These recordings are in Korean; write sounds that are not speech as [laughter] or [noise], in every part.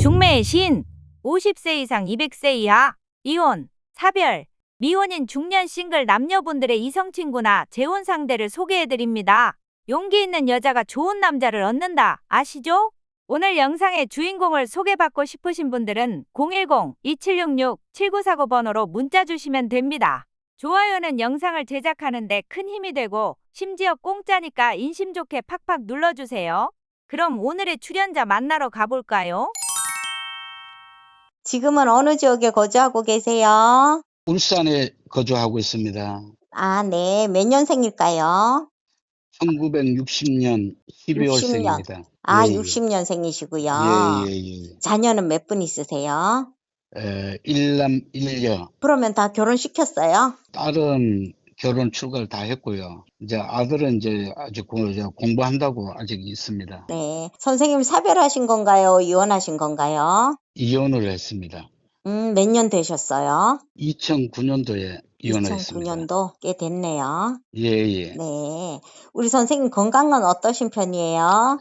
중매의 신 50세 이상 200세 이하 이혼 사별 미혼인 중년 싱글 남녀분들의 이성 친구나 재혼 상대를 소개해 드립니다. 용기 있는 여자가 좋은 남자를 얻는다. 아시죠? 오늘 영상의 주인공을 소개받고 싶으신 분들은 010-2766-7949 번호로 문자 주시면 됩니다. 좋아요는 영상을 제작하는데 큰 힘이 되고 심지어 공짜니까 인심 좋게 팍팍 눌러주세요. 그럼 오늘의 출연자 만나러 가볼까요? 지금은 어느 지역에 거주하고 계세요? 울산에 거주하고 있습니다. 아, 네. 몇 년생일까요? 1960년 12월생입니다. 아, 예, 예. 60년생이시고요. 예, 예, 예. 자녀는 몇 분 있으세요? 에, 일남 일녀. 그러면 다 결혼시켰어요? 딸은 결혼 출가를 다 했고요. 이제 아들은 이제 아직 공부한다고 아직 있습니다. 네. 선생님 사별하신 건가요? 이혼하신 건가요? 이혼을 했습니다. 음, 몇 년 되셨어요? 2009년도에 이혼을 했습니다. 2009년도 꽤 됐네요. 예, 예. 네. 우리 선생님 건강은 어떠신 편이에요?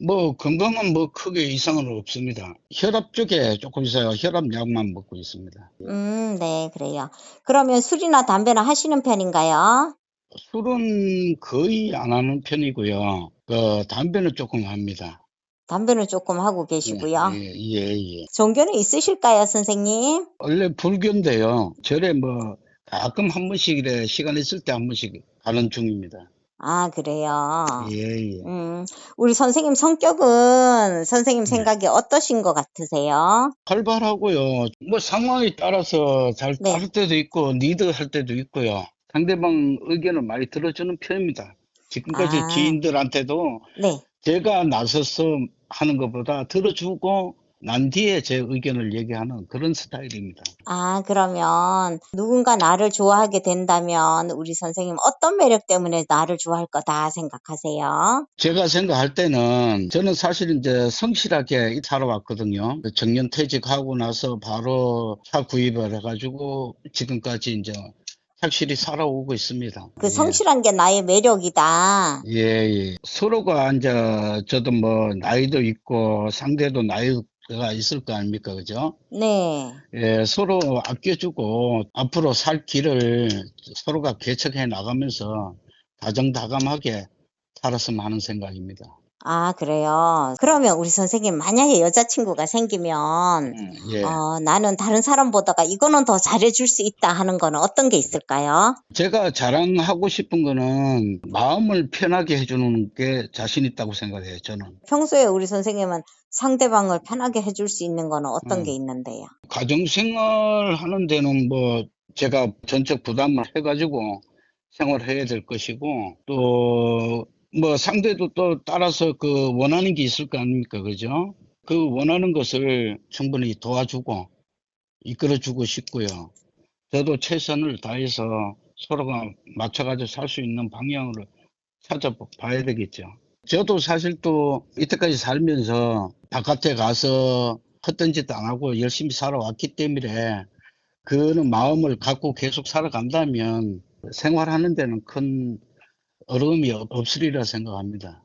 뭐 건강은 뭐 크게 이상은 없습니다. 혈압 쪽에 조금 있어요. 혈압 약만 먹고 있습니다. 음, 네, 그래요. 그러면 술이나 담배나 하시는 편인가요? 술은 거의 안 하는 편이고요. 그 담배는 조금 합니다. 담배는 조금 하고 계시고요. 예, 예, 예. 종교는 있으실까요, 선생님? 원래 불교인데요. 절에 뭐 가끔 한 번씩 이래 시간 있을 때 한 번씩 가는 중입니다. 아, 그래요. 예, 예. 음, 우리 선생님 성격은 선생님 네. 생각에 어떠신 것 같으세요? 활발하고요. 뭐 상황에 따라서 잘 네. 할 때도 있고 리드 할 때도 있고요. 상대방 의견을 많이 들어주는 편입니다. 지금까지 아. 지인들한테도 네. 제가 나서서 하는 것보다 들어주고 난 뒤에 제 의견을 얘기하는 그런 스타일입니다. 아, 그러면 누군가 나를 좋아하게 된다면 우리 선생님 어떤 매력 때문에 나를 좋아할 거다 생각하세요? 제가 생각할 때는 저는 사실 이제 성실하게 살아왔거든요. 정년 퇴직하고 나서 바로 차 구입을 해가지고 지금까지 이제 확실히 살아오고 있습니다. 그 성실한 게 나의 매력이다. 예, 예. 서로가 이제 저도 뭐 나이도 있고 상대도 나이 가 있을 거 아닙니까, 그죠? 네. 예, 서로 아껴주고 앞으로 살 길을 서로가 개척해 나가면서 다정다감하게 살았으면 하는 생각입니다. 아, 그래요. 그러면 우리 선생님 만약에 여자친구가 생기면 예. 어, 나는 다른 사람보다가 이거는 더 잘해줄 수 있다 하는 거는 어떤 게 있을까요? 제가 자랑하고 싶은 거는 마음을 편하게 해주는 게 자신 있다고 생각해요, 저는. 평소에 우리 선생님은 상대방을 편하게 해줄 수 있는 거는 어떤 음. 게 있는데요? 가정생활 하는 데는 뭐 제가 전적 부담을 해가지고 생활해야 될 것이고 또 뭐 상대도 또 따라서 그 원하는 게 있을 거 아닙니까, 그죠? 그 원하는 것을 충분히 도와주고 이끌어주고 싶고요. 저도 최선을 다해서 서로가 맞춰가지고 살 수 있는 방향으로 찾아봐야 되겠죠. 저도 사실 또 이때까지 살면서 바깥에 가서 헛된 짓 안 하고 열심히 살아왔기 때문에 그런 마음을 갖고 계속 살아간다면 생활하는 데는 큰 어려움이 없- 없으리라 생각합니다.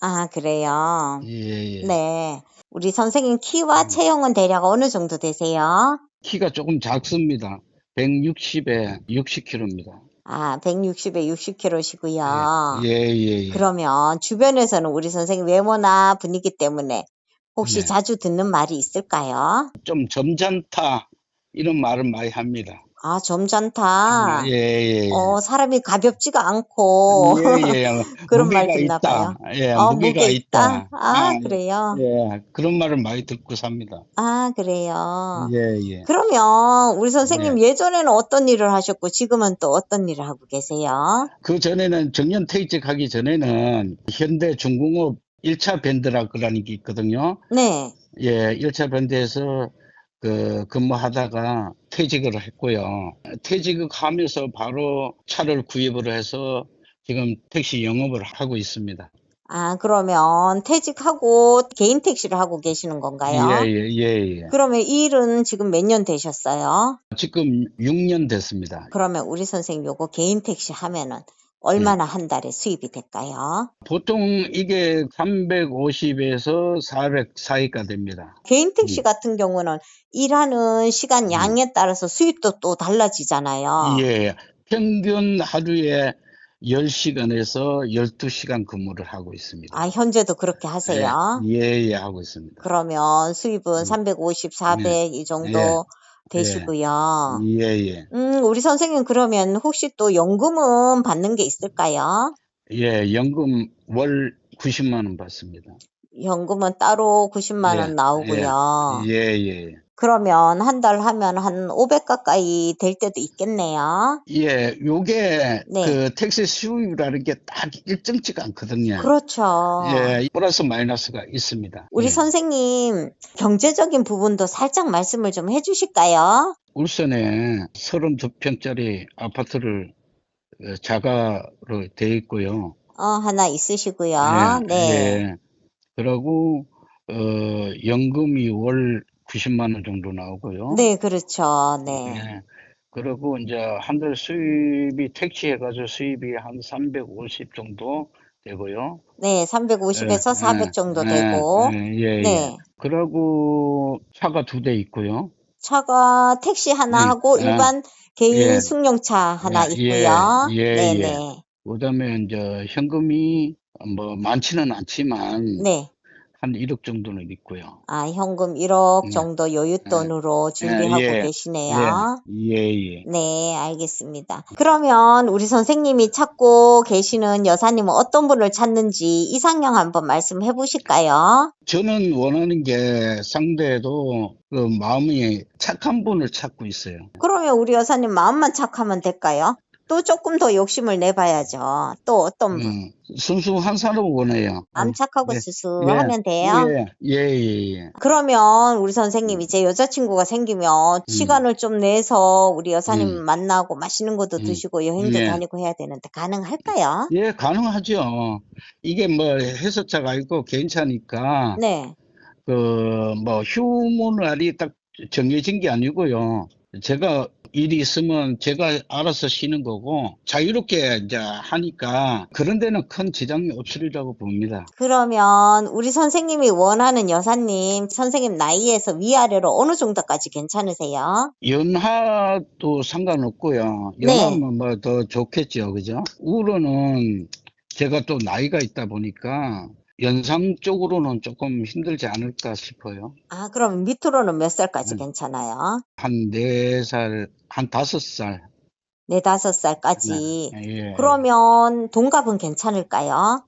아, 그래요. 예, 예. 네. 우리 선생님 키와 음. 체형은 대략 어느 정도 되세요? 키가 조금 작습니다. 160에 60kg입니다. 아, 160에 60kg시고요. 예, 예, 예. 그러면 주변에서는 우리 선생님 외모나 분위기 때문에 혹시 네. 자주 듣는 말이 있을까요? 좀 점잖다 이런 말을 많이 합니다. 아, 점잖다. 예, 예, 예. 어, 사람이 가볍지가 않고 예, 예. [laughs] 그런 말 무게가 듣나 있다. 봐요. 예, 어, 무게가 무게 있다. 아, 아, 그래요. 예, 그런 말을 많이 듣고 삽니다. 아, 그래요. 예, 예. 그러면 우리 선생님 예전에는 어떤 일을 하셨고 지금은 또 어떤 일을 하고 계세요? 그 전에는 정년 퇴직하기 전에는 현대 중공업 1차 밴드라 그라는 게 있거든요. 네. 예, 1차 밴드에서 그 근무하다가 퇴직을 했고요. 퇴직하면서 바로 차를 구입을 해서 지금 택시 영업을 하고 있습니다. 아, 그러면 퇴직하고 개인 택시를 하고 계시는 건가요? 예, 예, 예, 예. 그러면 이 일은 지금 몇 년 되셨어요? 지금 6년 됐습니다. 그러면 우리 선생님 요거 개인 택시 하면은 얼마나 한 달에 수입이 될까요? 보통 이게 350에서 400 사이가 됩니다. 개인 택시 음. 같은 경우는 일하는 시간 양에 따라서 수입도 또 달라지잖아요. 예, 평균 하루에 10시간에서 12시간 근무를 하고 있습니다. 아, 현재도 그렇게 하세요? 예, 예, 하고 있습니다. 그러면 수입은 음. 350, 400 이 정도 예. 되시고요. 예, 예. 음, 우리 선생님 그러면 혹시 또 연금은 받는 게 있을까요? 예, 연금 월 90만 원 받습니다. 연금은 따로 90만 원 예, 나오고요. 예, 예. 그러면 한 달 하면 한 500 가까이 될 때도 있겠네요. 예, 요게 네. 그 택시 수입이라는 게 딱 일정치가 않거든요. 그렇죠. 예, 플러스 마이너스가 있습니다. 우리 예. 선생님 경제적인 부분도 살짝 말씀을 좀 해주실까요? 울산에 32평짜리 아파트를 어, 자가로 돼 있고요. 어, 하나 있으시고요. 예, 네. 예. 그러고 어, 연금이 월 90만 원 정도 나오고요. 네, 그렇죠. 네. 예. 그리고 이제 한 달 수입이 택시 해가지고 수입이 한 350 정도 되고요. 네, 350에서 예, 400 예, 정도 예, 되고. 예, 예, 예. 네. 그러고 차가 두 대 있고요. 차가 택시 하나 음, 하고 예. 일반 개인 예. 승용차 하나 예, 있고요. 예, 예, 네네. 예. 그다음에 이제 현금이 뭐 많지는 않지만 네. 한 1억 정도는 있고요. 아, 현금 1억 예. 정도 여윳돈으로 준비하고 예. 계시네요. 예, 예. 네, 알겠습니다. 그러면 우리 선생님이 찾고 계시는 여사님은 어떤 분을 찾는지 이상형 한번 말씀해 보실까요? 저는 원하는 게 상대도 그 마음이 착한 분을 찾고 있어요. 그러면 우리 여사님 마음만 착하면 될까요? 또 조금 더 욕심을 내봐야죠. 또 어떤 분? 음, 순수한 사람을 원해요. 마음 착하고 네. 수수하면 돼요. 예, 예, 예, 예. 그러면 우리 선생님 이제 여자친구가 생기면 시간을 좀 내서 우리 여사님 음. 만나고 맛있는 것도 음. 드시고 여행도 예. 다니고 해야 되는데 가능할까요? 예, 가능하죠. 이게 뭐 해석자가 있고 괜찮으니까 네. 그 뭐 휴무날이 딱 정해진 게 아니고요. 제가 일이 있으면 제가 알아서 쉬는 거고 자유롭게 이제 하니까 그런 데는 큰 지장이 없으리라고 봅니다. 그러면 우리 선생님이 원하는 여사님 선생님 나이에서 위아래로 어느 정도까지 괜찮으세요? 연하도 상관없고요. 네. 연하면 뭐더 좋겠죠. 그죠? 우로는 제가 또 나이가 있다 보니까 연상 쪽으로는 조금 힘들지 않을까 싶어요. 아, 그럼 밑으로는 몇 살까지 음. 괜찮아요? 한 네 살, 한 다섯 살. 네, 다섯 살까지. 예. 그러면 동갑은 괜찮을까요?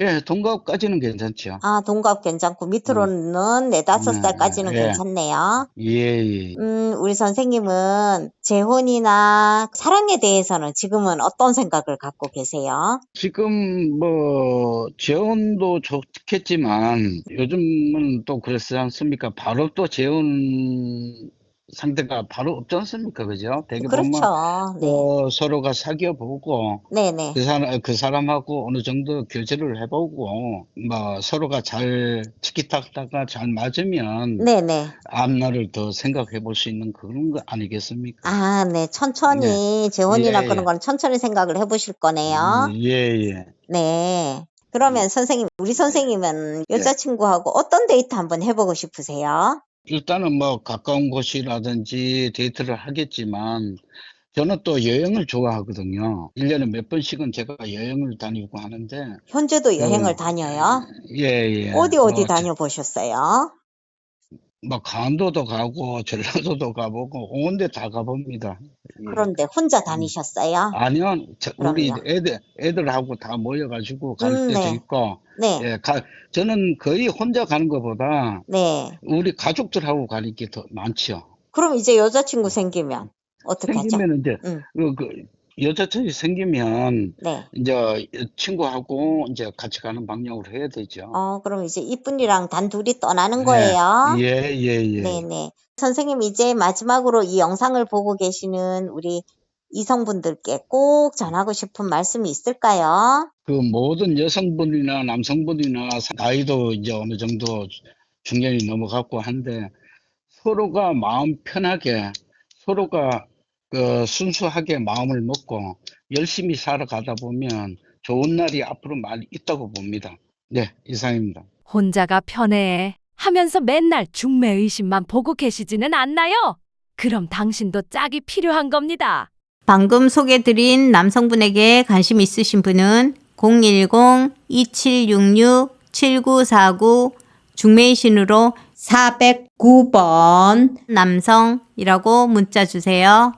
예, 동갑까지는 괜찮죠. 아, 동갑 괜찮고 밑으로는 네, 다섯 네, 살까지는 예. 괜찮네요. 예, 예. 음, 우리 선생님은 재혼이나 사랑에 대해서는 지금은 어떤 생각을 갖고 계세요? 지금 뭐 재혼도 좋겠지만 요즘은 또 그렇지 않습니까? 바로 또 재혼 상대가 바로 없지 않습니까? 그죠? 되게 보면 그렇죠. 네. 또 서로가 사귀어 보고 네네. 그 사람 그 사람하고 어느 정도 교제를 해보고 뭐 서로가 잘 치키타카가 잘 맞으면 네네. 앞날을 더 생각해 볼 수 있는 그런 거 아니겠습니까? 아, 네. 천천히 재혼이나 예, 그런 예. 건 천천히 생각을 해보실 거네요. 예, 예. 네. 그러면 선생님, 우리 선생님은 여자친구하고 어떤 데이트 한번 해보고 싶으세요? 일단은 뭐 가까운 곳이라든지 데이트를 하겠지만 저는 또 여행을 좋아하거든요. 1년에 몇 번씩은 제가 여행을 다니고 하는데 현재도 여행을 음, 다녀요? 예, 예. 어디 어디 어, 다녀보셨어요? 뭐 강원도도 가고 전라도도 가보고 온데 다 가봅니다. 예. 그런데 혼자 다니셨어요? 아니요, 저- 우리 그럼요. 애들 애들하고 다 모여가지고 갈 음, 때도 네. 있고, 네. 예, 가, 저는 거의 혼자 가는 것보다 네. 우리 가족들하고 가는 게 더 많죠. 그럼 이제 여자친구 생기면 어떻게 하죠? 생기면 이제 음. 그, 그 여자친구 생기면 네. 이제 친구하고 이제 같이 가는 방향으로 해야 되죠. 어, 그럼 이제 이쁜이랑 단둘이 떠나는 네. 거예요? 예, 예, 예. 네네. 선생님, 이제 마지막으로 이 영상을 보고 계시는 우리 이성분들께 꼭 전하고 싶은 말씀이 있을까요? 그 모든 여성분이나 남성분이나 나이도 이제 어느 정도 중년이 넘어갔고 한데 서로가 마음 편하게 서로가 그 순수하게 마음을 먹고 열심히 살아가다 보면 좋은 날이 앞으로 많이 있다고 봅니다. 네, 이상입니다. 혼자가 편해 하면서 맨날 중매 의심만 보고 계시지는 않나요? 그럼 당신도 짝이 필요한 겁니다. 방금 소개드린 남성분에게 관심 있으신 분은 010-2766-7949 중매이신으로 409번 남성이라고 문자 주세요.